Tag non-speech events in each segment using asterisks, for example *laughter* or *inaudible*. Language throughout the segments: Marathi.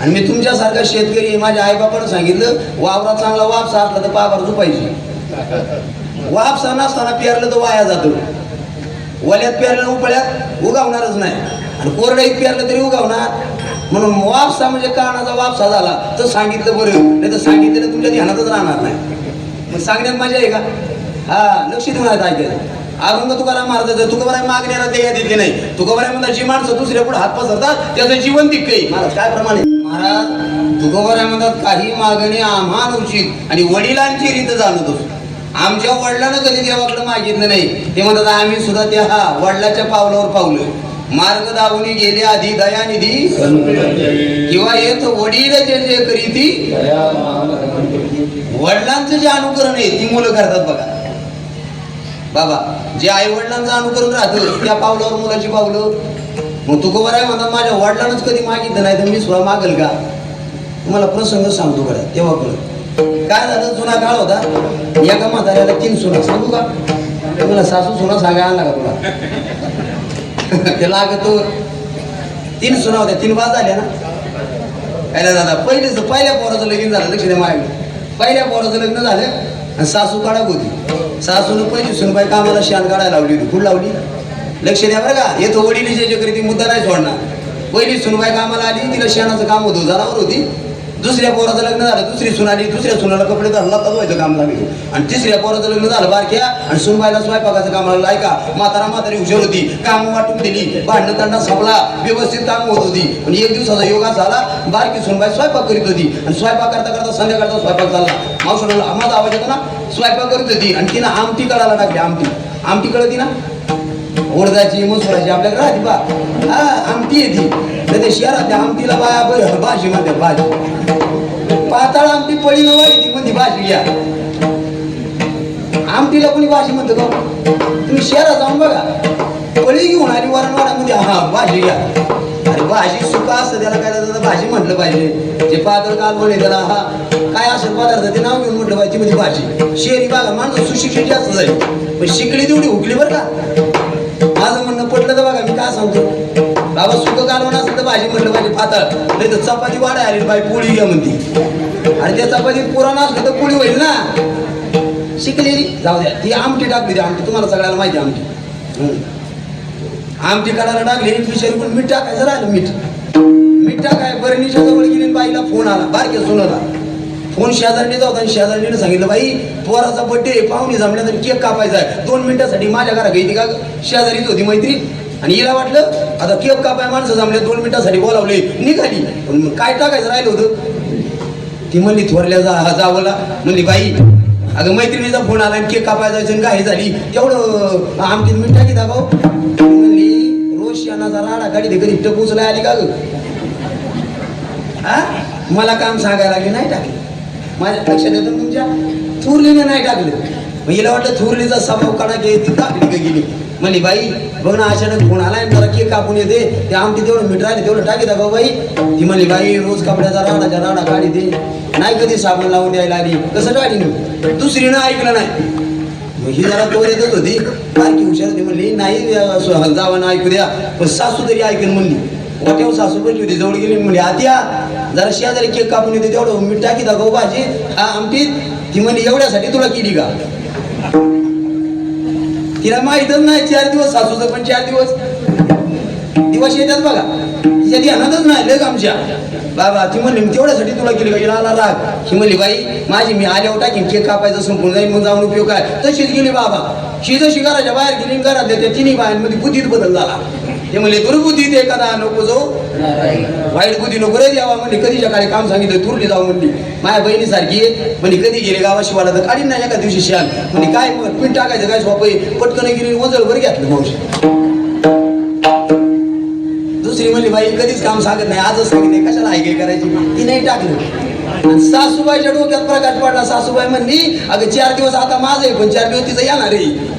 आणि मी तुमच्यासारखा शेतकरी माझ्या आईबापानं सांगितलं वावरात चांगला वापसा असला तर पावर झुपायची. वापसा नसताना पेरलं तर वाया जातो. वल्यात पेरलं उपळ्यात उगावणारच नाही. आणि कोरड्यात पेरलं तरी उगावणार. म्हणून वापसा म्हणजे कानाचा वापसा झाला तर सांगितलं बरं नाही तर सांगितलं तुमच्या ध्यानातच राहणार नाही. मग सांगण्यात मजा आहे का? हा लक्ष देऊन ऐकायला अरुंद तुकाराम महाराजाचं तुकोबाराय मागण्याला ते या दिले नाही. तुकोबाराय म्हणतात जी माणसं दुसऱ्या पुढे हात पसरतात त्याचं जीवन दिक्कई महाराज काय प्रमाणे? महाराज तुकोबाराय म्हणतात काही मागणे आम्हा उचित आणि वडिलांची रीत जाणत असतो. आमच्या वडिलांना कधी देवाकडे मागितलं नाही. ते म्हणतात आम्ही सुद्धा त्या हा वडिलाच्या पावलावर पावलं मार्ग दावणी गेले आधी दयानिधी किंवा येत वडील जे जे करीती वडिलांचं जे अनुकरण आहे ती मुलं करतात बघा. बाबा जे आई वडिलांचं अनुकरण राहतं त्या पावलावर मुलाची पावलं. मग तू खबर आहे म्हणतात माझ्या वडिलांनाच कधी मागितलं नाही तर मी सुद्धा मागेल का? तुम्हाला प्रसंग सांगतो बरं तेव्हा कळत काय झालं? जुना काळ होता. एका म्हाताऱ्याला तीन सुना सांगू का? तुम्हाला सासू सुना सांगायला आणला का तुला? *laughs* ते लागतो. तीन सुना होत्या तीन बाद झाल्या ना. काय दादा पहिलेच पहिल्या पोराचं लगीन झालं लक्ष द्या माझ्याकडे पहिल्या पोराचं लग्न झालं. आणि सासू काढा होती सासून पहिली सुनबाई कामाला शान काढायला लावली होती. कुठं लावली. लक्ष द्या बरं का. येतो वडील जे जे करी ती मुद्दा नाही सोडणार. पहिली सुनबाई कामाला आली तिला शानाचं काम होतं. जनावर होती. दुसऱ्या पोराचं लग्न झालं दुसरी सुन आली दुसऱ्या सुनाला कपडे धरला व्हायचं काम लागले. आणि तिसऱ्या पोराचं लग्न झालं बारक्या आणि सुनबाईला स्वयंपाकाचं काम लागलं. ऐका म्हातारा म्हातारी हुशार होती काम वाटून दिली भांडणं तांडा संपला व्यवस्थित काम होत होती. आणि एक दिवसाचा योगा झाला बारकी सुनबाई स्वयंपाक करीत होती. आणि स्वयंपाक करता करता संध्याकाळचा स्वयंपाक झाला. मावसाला माझा आवाज येतो ना स्वयंपाक करत होती. आणि तिनं आमटी कळायला टाकली आमटी. आमटी कळती ना? उडदाची मसुराची आपल्याकडे राहते बा. आमटी येते नाही ते शहरात आमटीला बाया बरं भाजी म्हणतात भाजी. पाताळ आमटी पळी नवा ती म्हणते भाजी घ्या. आमटीला कोणी भाजी म्हणतो का? तुम्ही शहरात जाऊन बघा. पळी घेऊन आली वरणवाड्यामध्ये हा भाजी घ्या. अरे भाजी सुका असतं त्याला काय त्याला भाजी म्हटलं पाहिजे. जे पातळ काल म्हणे त्याला हा काय असं पदार्थ ते नाव घेऊन म्हटलं पाहिजे म्हणजे भाजी. शेरी बघा माणसं सुशिक्षित जास्त झाली पण शिकली तेवढी हुकली बरं का? भाजी म्हटलं पाहिजे पातळ नाही तर चपाती वाढा आली बाई पोळी घ्या म्हणती. आणि त्या चपाती पुराण असलं तर पोळी होईल ना. शिकलेली? जाऊ द्या. ती आमटी टाकली ती आमटी तुम्हाला सगळ्याला माहिती आमटी. आमटी काढायला टाकली फिशरी पण मीठ टाकायचं राहिलं मीठ. मीठ टाकाय बरणीच्या जवळ गेली बाईला फोन आला. बारक्या सोनाला. फोन शेजारणीचा होता आणि शेजारणीने सांगितलं बाई पोराचा बड्डे पाहुणे जमल्या तर केक कापायचा आहे. दोन मिनिटासाठी माझ्या घरा गेली का शेजारीच होती मैत्री आणि हिला वाटलं आता केक कापाय माणसं जमले दोन मिनिटासाठी बोलावले निघाली. पण काय टाकायचं राहिलं होतं? ती म्हणली थोरल्या जा जावला. म्हणली बाई अगं मैत्रिणीचा फोन आला आणि केक कापाय जायचं आणि काही झाली. तेवढं आमची मीठ टाकी दाखव. ती म्हणली रोज शानाचा राडा गाडी घरी टपूसला आली का ग? हा? मला काम सांगायला लागले नाही टाकले. माझ्या लक्षात येतं तुमच्या? थुरलीने नाही टाकलं. मग हिला वाटलं थुरलीचा स्वभाव काढा घे ती टाकली का गेली? म्हणली बाई बघ ना अचानक फोन आलाय जरा केक कापून येते. ते आमटी तेवढं मीठ राहिले तेवढं टाकी दाखव बाई. ती म्हणली बाई रोज कपड्याचा राडाचा राडा काढी दे. नाही कधी साबण लावून द्यायला आली. कसं काढी दुसरीनं ऐकलं नाही. मग ही जरा तोर येतच होती. बारकी हुशार होती म्हणली नाही जावानं ना ऐकू द्या. पण सासू तरी ऐकेल म्हणली. वाटेवर सासू बसली होती जवळ गेली म्हणली आत्या जरा शेजारी केक कापून येते तेवढं मीठ टाकी दाखव भाजी. हा आमटी ती म्हणली एवढ्यासाठी तुला केली का? तिला माहीतच नाही चार दिवस सासूचं पण चार दिवस. दिवस येतात बघा. तिच्या ध्यानातच नाही लग आमच्या बाबा ती म्हणली मी तेवढ्यासाठी तुला केली का? आला राग. ही म्हणली बाई माझी मी आल्यावर टाकीन केक कापायचं संपून जाईल मग जाऊन उपयोग काय? तशीच गेली बाबा. शी जशी घराच्या बाहेर गेली घरातल्या त्या तिन्ही बायांमध्ये बुद्धीत बदल झाला. ते म्हणले दुर्बुद्धीत एखादा नको जो वाईट बुद्धी नको रे द्यावा म्हणजे कधीच्या काळी काम सांगितलं तुरली जाऊ म्हणली. माझ्या बहिणीसारखी म्हणजे कधी गेले गावा शिवाला तर काढीन नाही एका दिवशी शान म्हणजे काय मग? पीठ टाकायचं काय स्वाप पटकन गेली वजळ वर घेतलं मावशी. दुसरी म्हणली बाई कधीच काम सांगत नाही. आजच सांगितले. कशाला ऐकाय करायची? ती नाही टाकलं. सासूबाईच्या डोक्यात प्रकाश पडला. सासूबाई म्हणली अगं चार दिवस आता माझं आहे पण चार दिवस तिचं येणार आहे.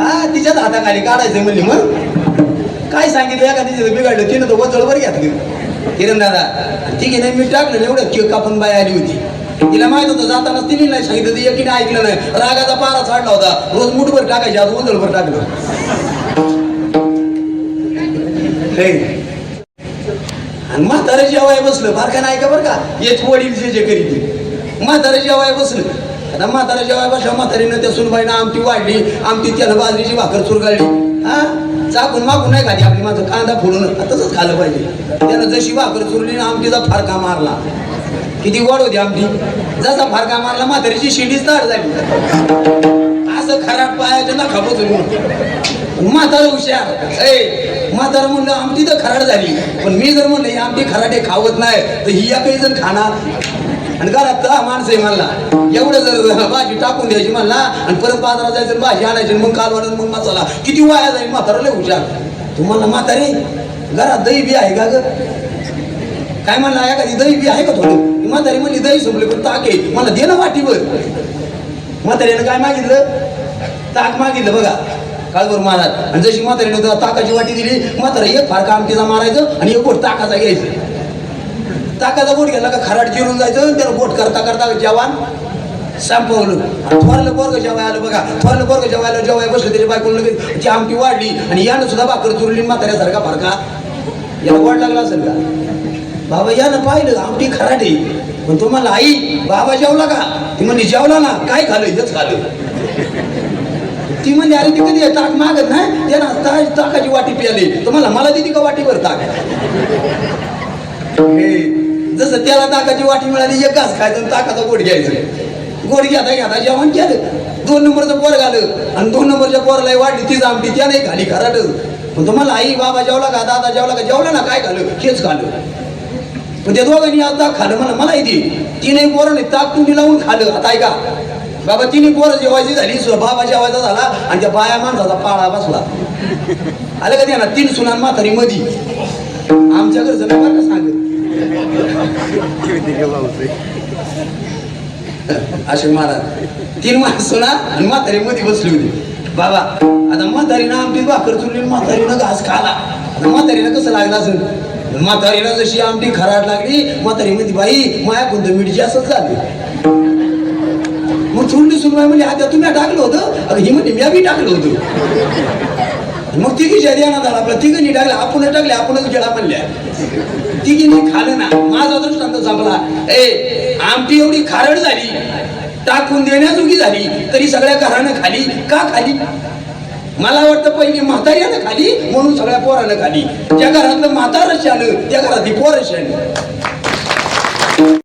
हा तिच्याच हाताखाली काढायचं म्हणली मग? काय सांगितलं? एका तिचं बिघडलं तिनं तर वचळवर घेतली. किरण दादा ठीक आहे नाही मी टाकलं एवढं केक कापून बाई आली होती. तिला माहीत होतं जाताना तिने नाही सांगितलं ती एकीने ऐकलं नाही. रागाचा पारा चढला होता. रोज मुठभर टाकायची आज वजळभर टाकलं. आणि म्हातारा जेवाय बसलं बारका नाही का बरं का? येच वडील जे जे करीत म्हातारा जेवाय बसलं. आता म्हातारा जेवाय बसल्या म्हातारीनं त्या सुनबाईनं आमटी वाढली आमटी त्याला बाजरीची भाकर चुरगाळली. हा? चाकून मागून नाही खाली आपली माझं कांदा फोडून तसंच खाल्लं पाहिजे. त्यानं जशी भाकर चुरली ना आमटीचा फारका मारला. किती वाढ होती आमटी. जसा फारका मारला म्हातारीची शिडीच तार झाली. असं खराब पायाच्या ना खापत म्हातारा हुशार. ए म्हातारा म्हणलं आमटी तर खराड झाली. पण मी जर म्हणलं ही आमटी खराटे खावत नाही तर ही या काही जण खाणार? आणि घरात दहा माणसं आहे म्हणला. एवढं जर भाजी टाकून द्यायची म्हणला आणि परत बाजारात जायचं भाजी आणायची आणि मग वाढत मग मसाला. किती वाया जाईल म्हातारा लय हुशार. तुम्हाला म्हातारे घरात दही बी आहे का ग? काय म्हणला एखादी दही बी आहे का थोडं म्हातारी म्हणली दही संपले पण ताक आहे. मला दे ना वाटीवर. म्हातारीनं काय मागितलं? ताक मागितलं बघा. कालवर महाराज. आणि जशी म्हातारीनं ताकाची वाटी दिली म्हातारा एक फारका तिचा मारायचं आणि एक गोट ताकाचा घ्यायचं. ताकाचा बोट गेला का खराट चिरून जायचं आणि त्याला बोट करता करता जवान संपवलं. थोरलं पोरग जेवाय आलं बघा. थोरलं पोरग जेवायला जेवाय बसलं त्याच्या बायकून लगेच ती आमटी वाढली आणि यानं सुद्धा भाकर चुरली म्हाताऱ्यासारखा फारका याला वाढ लागला असेल का? बाबा यानं पाहिलं आमटी खराटी पण तुम्हाला आई बाबा जेवला का? ती म्हणजे जेवला ना काय खालं हेच खालं ती म्हणजे अरे ती कधी ताक मागत नाही. त्यानं ता- ताकाची वाटी प्याली. तुम्हाला मला दिली का वाटीवर ताक? हे, जसं त्याला ताकाची वाटी मिळाली एक घास खायचं आणि ताकाचा गोड घ्यायचं. गोड घ्याता घ्याता जेवण केलं. दोन नंबरचं पोर घालं आणि दोन नंबरच्या पोराला वाटली तीच आमटी त्याने खाली खराट. पण तुम्हाला आई बाबा जेवला का? दादा जेवला का? जेवला ना? काय खालं हेच खालं पण त्या दोघांनी आता खालं मला मला येते. तिने पोरं ताक तुम्ही लावून खालं आता ऐका. बाबा तिने पोरं जेवायची झाली बाबा जेवायचा झाला आणि त्या बाया माणसाचा पाळा बसला. आलं का त्यांना? तीन सुनान म्हातारी मधी. आमच्या घरचं नाही बरं का सांगत? *laughs* असे महाराज तीन माणसं सुना आणि म्हातारी मध्ये बसली होती. बाबा आता म्हातारीनं आमटी भाकर चुरली म्हातारीनं घास खाला. आता म्हातारीनं कसं लागलं असेल? म्हातारीनं जशी आमटी खराट लागली म्हातारी मध्ये बाई माया कोणतं मिठीची जास्तच झाली. मग चुरली सुनवाई म्हणजे आता तुम्ही टाकलं होतं. अगं ही म्हणजे मी बी टाकलं होतं. मग तिघी जरियाना झाला आपला तिघी टाकलं आपण टाकले आपणच गेला म्हणल्या. तिघींनी खाल्लं ना माझा दृष्टांत संपला. ए आमटी एवढी खारड झाली टाकून देण्याजोगी झाली तरी सगळ्या घरानं खाली का खाली? मला वाटतं पहिली म्हाताऱ्यानं खाली म्हणून सगळ्या पोरानं खाली. ज्या घरातलं म्हातारच आलं त्या घरातली पोरच आली